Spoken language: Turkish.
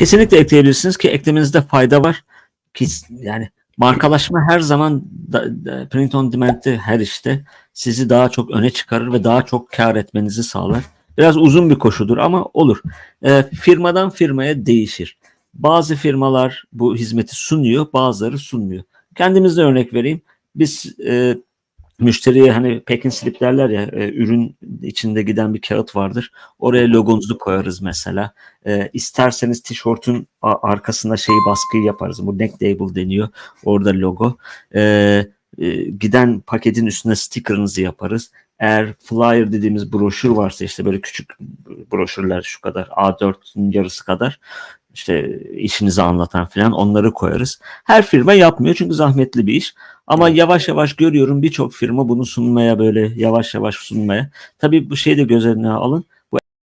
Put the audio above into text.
Kesinlikle ekleyebilirsiniz ki eklemenizde fayda var. Ki yani markalaşma her zaman da, da- print on demand'de her işte sizi daha çok öne çıkarır ve daha çok kar etmenizi sağlar. Biraz uzun bir koşudur ama olur. Ee, firmadan firmaya değişir. Bazı firmalar bu hizmeti sunuyor, bazıları sunmuyor. Kendimizde örnek vereyim. Biz e, müşteriye hani packing slip derler ya, e, ürün içinde giden bir kağıt vardır. Oraya logonuzu koyarız mesela. E, isterseniz tişörtün arkasına şeyi baskıyı yaparız. Bu neck label deniyor. Orada logo. E, e, giden paketin üstüne sticker'ınızı yaparız. Eğer flyer dediğimiz broşür varsa işte böyle küçük broşürler şu kadar A4'ün yarısı kadar işte işinizi anlatan falan onları koyarız. Her firma yapmıyor çünkü zahmetli bir iş. Ama yavaş yavaş görüyorum birçok firma bunu sunmaya böyle yavaş yavaş sunmaya. Tabii bu şeyi de göz önüne alın.